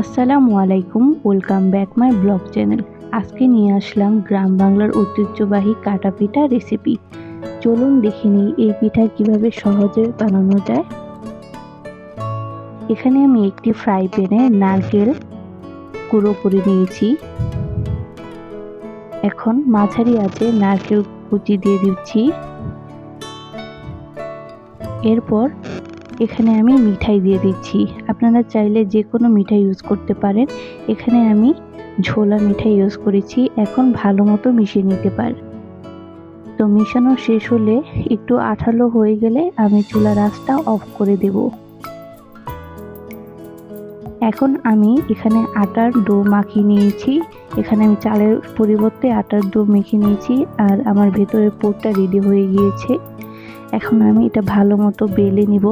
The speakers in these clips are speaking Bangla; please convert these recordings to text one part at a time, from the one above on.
আসসালামু আলাইকুম, welcome back my blog channel. আজকে নিয়ে আসলাম গ্রাম বাংলার ঐতিহ্যবাহী কাটা পিঠা রেসিপি। চলুন দেখে নিই এই পিঠা কীভাবে সহজে বানানো যায়। এখানে আমি একটি ফ্রাই প্যানে নারকেল গুঁড়ো করে নিয়েছি। এখন মাঝারি আছে নারকেল কুচি দিয়ে দিচ্ছি। এরপর এখানে আমি মিঠাই দিয়ে দিচ্ছি। আপনারা চাইলে যে কোনো মিঠাই ইউজ করতে পারেন। এখানে আমি ঝোলা মিঠাই ইউজ করেছি, এখন ভালো মতো মিশিয়ে নিতে পার তো মিশানো শেষ হলে একটু আঠালো হয়ে গেলে আমি চুলার আঁচটা অফ করে দেব। এখন আমি এখানে আটার ডো মাখিয়ে নিয়েছি। এখানে আমি চালের পরিবর্তে আটার ডো মেখে নিয়েছি আর আমার ভেতরের পোরটা রেডি হয়ে গিয়েছে। এখন আমি এটা ভালো মতো বেলে নিব।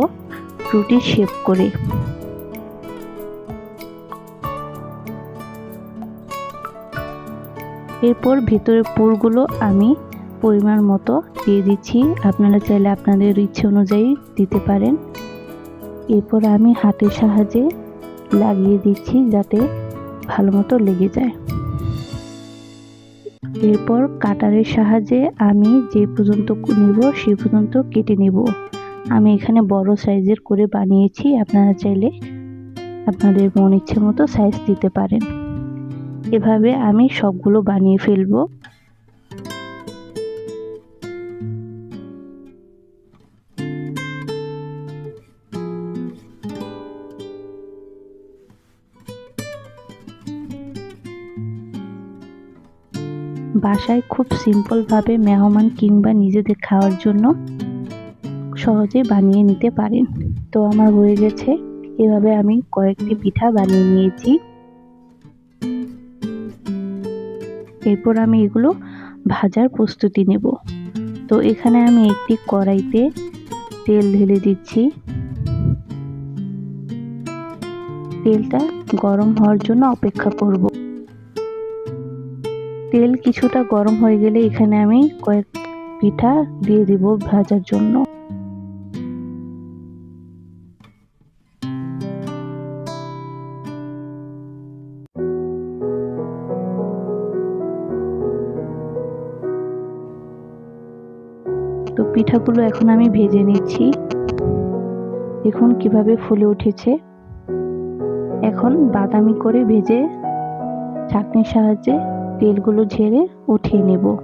রুটির শেপ করে। এরপর ভেতরের পুরগুলো আমি পরিমাণ মতো দিয়ে দিচ্ছি। আপনারা চাইলে আপনাদের ইচ্ছে অনুযায়ী দিতে পারেন। এরপর আমি হাতের সাহায্যে লাগিয়ে দিচ্ছি যাতে ভালো মতো লেগে যায়। এরপর কাটারের সাহায্যে আমি যে পর্যন্ত নিব সেই পর্যন্ত কেটে নেব। আমি এখানে বড় সাইজের করে বানিয়েছি, আপনারা চাইলে আপনাদের মন ইচ্ছে মতো সাইজ দিতে পারেন। এভাবে আমি সবগুলো বানিয়ে ফেলব। বাসায় খুব সিম্পলভাবে মেহমান কিংবা নিজেদের খাওয়ার জন্য সহজে বানিয়ে নিতে পারেন। তো আমার হয়ে গেছে। এভাবে আমি কয়েকটি পিঠা বানিয়ে নিয়েছি। এরপর আমি এগুলো ভাজার প্রস্তুতি নেব। তো এখানে আমি একটি কড়াইতে তেল ঢেলে দিচ্ছি। তেলটা গরম হওয়ার জন্য অপেক্ষা করব। তেল কিছুটা গরম হয়ে গেলে এখানে আমি কয়েক পিঠা দিয়ে দিব ভাজার জন্য। তো পিঠাগুলো এখন আমি ভেজে নিচ্ছি। দেখুন কীভাবে ফুলে উঠেছে। এখন বাদামি করে ভেজে চাটনির সাহায্যে তেলগুলো ঝেড়ে উঠিয়ে নেব।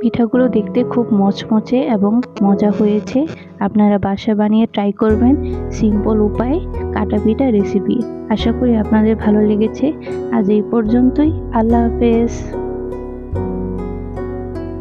পিঠাগুলো দেখতে খুব মচমচে এবং মজা হয়েছে। আপনারা বাসা বানিয়ে ট্রাই করবেন সিম্পল উপায় কাটা পিঠা রেসিপি আশা করি আপনাদের ভালো লেগেছে। আজ এই পর্যন্তই। আল্লাহ হাফেজ।